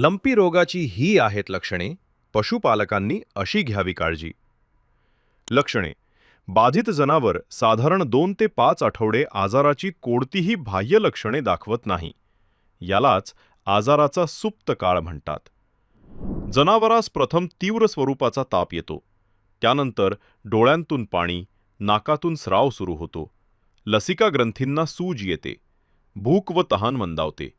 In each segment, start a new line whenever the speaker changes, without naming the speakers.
Lumpy रोगाची ही आहेत लक्षणे पशुपालकांनी अशी घ्यावी काळजी. लक्षणे. बाधित जनावर साधारण दोन ते पाच आठवडे आजाराची कोणतीही बाह्य लक्षणे दाखवत नाही. यालाच आजाराचा सुप्त काळ म्हणतात. जनावरास प्रथम तीव्र स्वरूपाचा ताप येतो. त्यानंतर डोळ्यांतून पाणी नाकातून स्राव सुरू होतो. लसिका ग्रंथींना सूज येते. भूक व तहान मंदावते.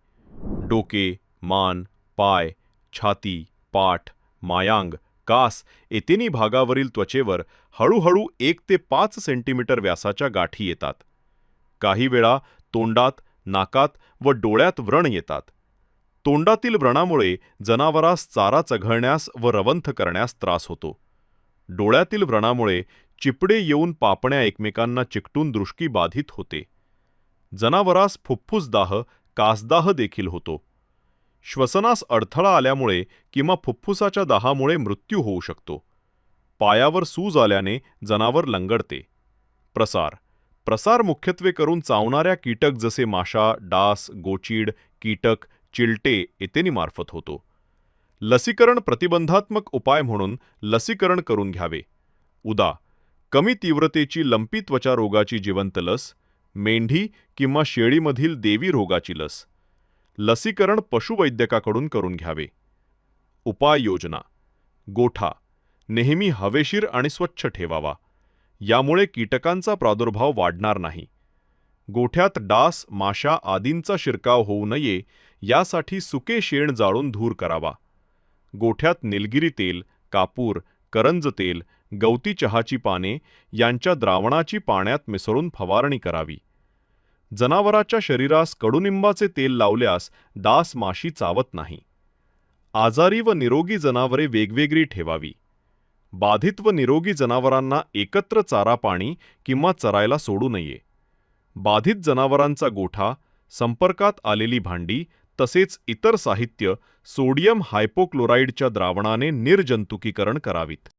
डोके मान पाय छाती पाठ मायांग कास येतेनी भागावरील त्वचेवर हळूहळू एक ते पाच सेंटीमीटर व्यासाच्या गाठी येतात. काही वेळा तोंडात नाकात व डोळ्यात व्रण येतात. तोंडातील व्रणामुळे जनावरास चारा चघळण्यास व रवंथ करण्यास त्रास होतो. डोळ्यातील व्रणामुळे चिपडे येऊन पापण्या एकमेकांना चिकटून दृष्टी बाधित होते. जनावरास फुफ्फुसदाह कासदाह देखील होतो. श्वसनास अडथळा आल्यामुळे किंवा फुफ्फुसाच्या दाहामुळे मृत्यू होऊ शकतो. पायावर सूज आल्याने जनावर लंगडते. प्रसार. प्रसार मुख्यत्वे करून चावणाऱ्या कीटक जसे माशा डास गोचीड कीटक चिलटे इत्यादी मार्फत होतो. लसीकरण प्रतिबंधात्मक उपाय म्हणून लसीकरण करून घ्यावे. उदा. कमी तीव्रतेची लंपी त्वचा रोगाची जिवंत लस मेंढी किंवा शेळीमधील देवी रोगाची लस. लसीकरण पशुवैद्यकाकडून करून घ्यावे. उपाययोजना. गोठा. नेहमी हवेशीर आणि स्वच्छ ठेवावा. यामुळे कीटकांचा प्रादुर्भाव वाढणार नाही. गोठ्यात डास माशा आदींचा शिरकाव होऊ नये यासाठी सुके शेण जाळून धूर करावा. गोठ्यात निलगिरी तेल कापूर करंज तेल गवती चहाची पाने यांच्या द्रावणाची पाण्यात मिसळून फवारणी करावी. जनावराच्या शरीरास कडुनिंबाचे तेल लावल्यास डास माशी चावत नाही. आजारी व निरोगी जनावरे वेगवेगळी ठेवावी. बाधित व निरोगी जनावरांना एकत्र चारा पाणी किंवा चरायला सोडू नये. बाधित जनावरांचा गोठा संपर्कात आलेली भांडी तसेच इतर साहित्य सोडियम हायपोक्लोराईडच्या द्रावणाने निर्जंतुकीकरण करावीत.